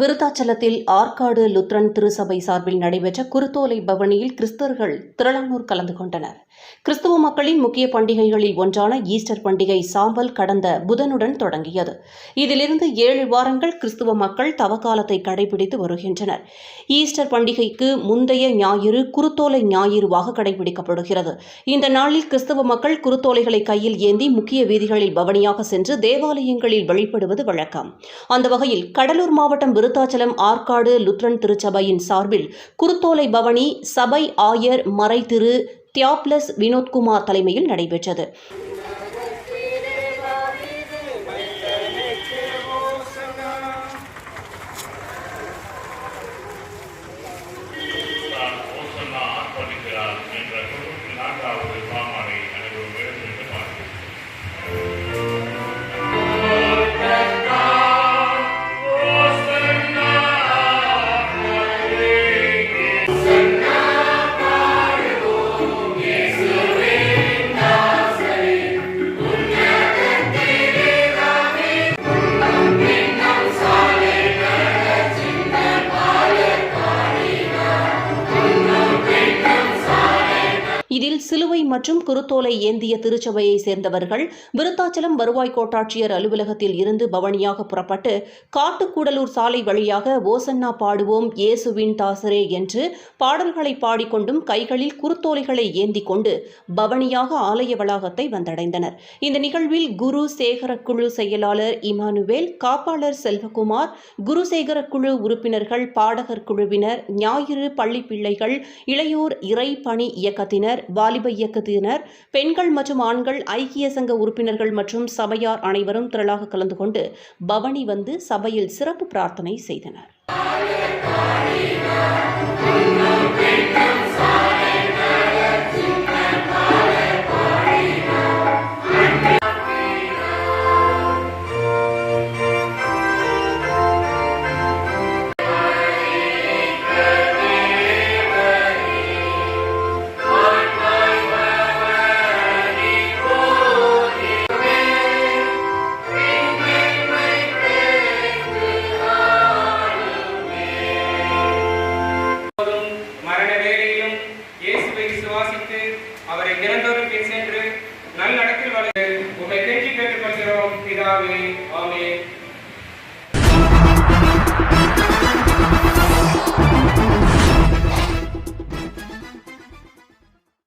விருத்தாச்சலத்தில் Arcot Lutheran திருசபை சார்பில் நடைபெற்ற குருத்தோலை பவனியில் கிறிஸ்தவர்கள் திரளானோர் கலந்து கொண்டனர். கிறிஸ்தவ மக்களின் முக்கிய பண்டிகைகளில் ஒன்றான ஈஸ்டர் பண்டிகை சாம்பல் கடந்த புதனுடன் தொடங்கியது. இதிலிருந்து ஏழு வாரங்கள் கிறிஸ்துவ மக்கள் தவக்காலத்தை கடைபிடித்து வருகின்றனர். ஈஸ்டர் பண்டிகைக்கு முந்தைய ஞாயிறு குருத்தோலை ஞாயிறுவாக கடைபிடிக்கப்படுகிறது. இந்த நாளில் கிறிஸ்தவ மக்கள் குருத்தோலைகளை கையில் ஏந்தி முக்கிய வீதிகளில் பவனியாக சென்று தேவாலயங்களில் வழிபடுவது வழக்கம். அந்த வகையில் கடலூர் மாவட்டம் விருத்தாச்சலம் ஆற்காடு லுத்ரன் திருச்சபையின் சார்பில் குருத்தோலை பவனி சபை ஆயர் மறை திரு தியாப்லஸ் வினோத்குமார் தலைமையில் நடைபெற்றது. இதில் சிலுவை மற்றும் குருத்தோலை ஏந்திய திருச்சபையை சேர்ந்தவர்கள் விருத்தாச்சலம் வருவாய் கோட்டாட்சியர் அலுவலகத்தில் இருந்து பவனியாக புறப்பட்டு காட்டுக்கூடலூர் சாலை வழியாக ஓசன்னா பாடுவோம் இயேசுவின் தாசரே என்று பாடல்களை பாடிக்கொண்டும் கைகளில் குருத்தோலைகளை ஏந்தி கொண்டு பவனியாக ஆலய வளாகத்தை வந்தடைந்தனர். இந்த நிகழ்வில் குரு சேகர குழு செயலாளர் இமானுவேல் காப்பாளர் செல்வகுமார் குருசேகர குழு உறுப்பினர்கள் பாடகர் குழுவினர் ஞாயிறு பள்ளி பிள்ளைகள் இளையோர் இறை பணி இயக்கத்தினர் வாலிப இயக்கத்தினர் பெண்கள் மற்றும் ஆண்கள் ஐக்கிய சங்க உறுப்பினர்கள் மற்றும் சபையார் அனைவரும் திரளாக கலந்து கொண்டு பவனி வந்து சபையில் சிறப்பு பிரார்த்தனை செய்தனர். இயேசுவை விசுவாசித்து அவரை தினந்தோறும் பின் சென்று நல்நடத்தில் வளர்ந்து உங்களை கெஞ்சி பெற்றுக் கொள்கிறோம் பிதாவே ஆமே